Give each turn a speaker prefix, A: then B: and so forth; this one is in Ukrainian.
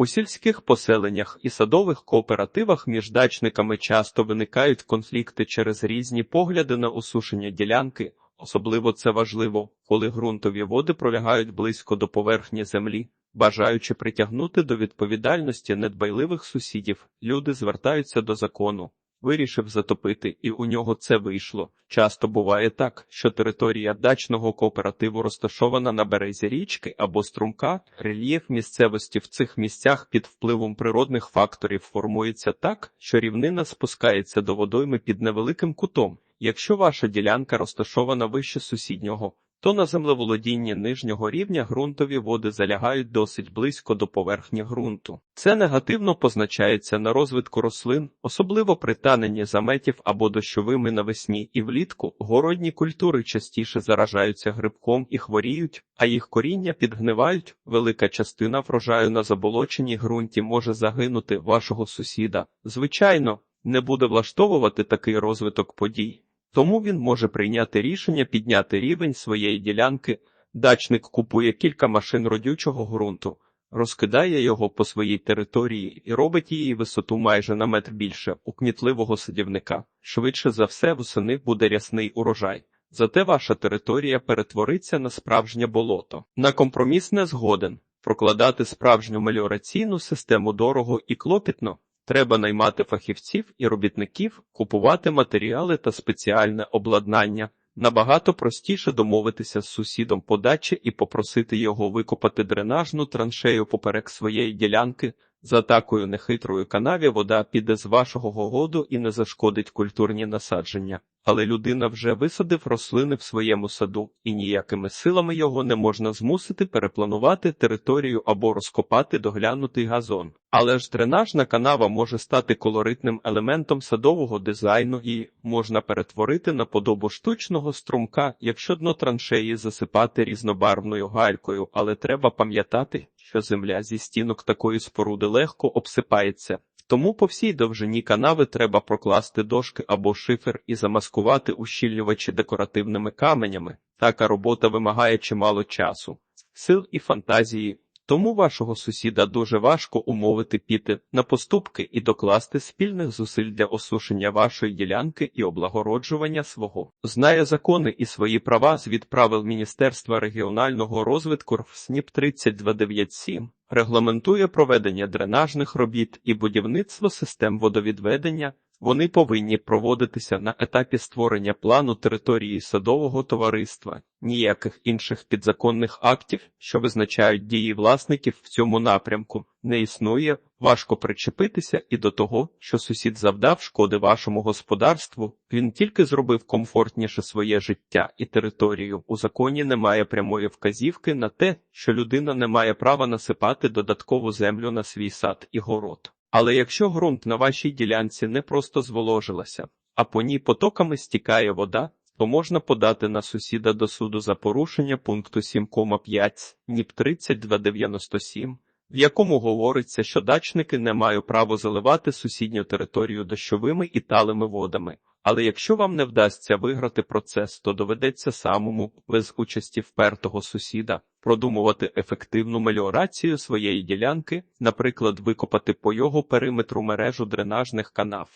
A: У сільських поселеннях і садових кооперативах між дачниками часто виникають конфлікти через різні погляди на осушення ділянки. Особливо це важливо, коли ґрунтові води пролягають близько до поверхні землі. Бажаючи притягнути до відповідальності недбайливих сусідів, люди звертаються до закону. Вирішив затопити, і у нього це вийшло. Часто буває так, що територія дачного кооперативу розташована на березі річки або струмка. Рельєф місцевості в цих місцях під впливом природних факторів формується так, що рівнина спускається до водойми під невеликим кутом. Якщо ваша ділянка розташована вище сусіднього, то на землеволодінні нижнього рівня ґрунтові води залягають досить близько до поверхні ґрунту. Це негативно позначається на розвитку рослин, особливо при таненні заметів або дощовими навесні і влітку. Городні культури частіше заражаються грибком і хворіють, а їх коріння підгнивають. Велика частина врожаю на заболоченій ґрунті може загинути вашого сусіда. Звичайно, не буде влаштовувати такий розвиток подій. Тому він може прийняти рішення підняти рівень своєї ділянки. Дачник купує кілька машин родючого ґрунту, розкидає його по своїй території і робить її висоту майже на метр більше у кмітливого садівника. Швидше за все, восени буде рясний урожай. Зате ваша територія перетвориться на справжнє болото. На компроміс не згоден. Прокладати справжню меліораційну систему дорого і клопітно. Треба наймати фахівців і робітників, купувати матеріали та спеціальне обладнання. Набагато простіше домовитися з сусідом подачі і попросити його викопати дренажну траншею поперек своєї ділянки. За такою нехитрою канаві вода піде з вашого году і не зашкодить культурні насадження. Але людина вже висадив рослини в своєму саду, і ніякими силами його не можна змусити перепланувати територію або розкопати доглянутий газон. Але ж дренажна канава може стати колоритним елементом садового дизайну і можна перетворити на подобу штучного струмка, якщо дно траншеї засипати різнобарвною галькою, але треба пам'ятати, що земля зі стінок такої споруди легко обсипається. Тому по всій довжині канави треба прокласти дошки або шифер і замаскувати ущільнювачі декоративними каменями. Така робота вимагає чимало часу, сил і фантазії. Тому вашого сусіда дуже важко умовити піти на поступки і докласти спільних зусиль для осушення вашої ділянки і облагороджування свого. Знає закони і свої права з від правил Міністерства регіонального розвитку РФСНІП 3297 регламентує проведення дренажних робіт і будівництво систем водовідведення. Вони повинні проводитися на етапі створення плану території садового товариства, ніяких інших підзаконних актів, що визначають дії власників в цьому напрямку, не існує. Важко причепитися і до того, що сусід завдав шкоди вашому господарству. Він тільки зробив комфортніше своє життя і територію. У законі немає прямої вказівки на те, що людина не має права насипати додаткову землю на свій сад і город. Але якщо ґрунт на вашій ділянці не просто зволожилася, а по ній потоками стікає вода, то можна подати на сусіда до суду за порушення пункту 7,5 НІП 3297, в якому говориться, що дачники не мають права заливати сусідню територію дощовими і талими водами. Але якщо вам не вдасться виграти процес, то доведеться самому, без участі впертого сусіда, продумувати ефективну меліорацію своєї ділянки, наприклад, викопати по його периметру мережу дренажних канав.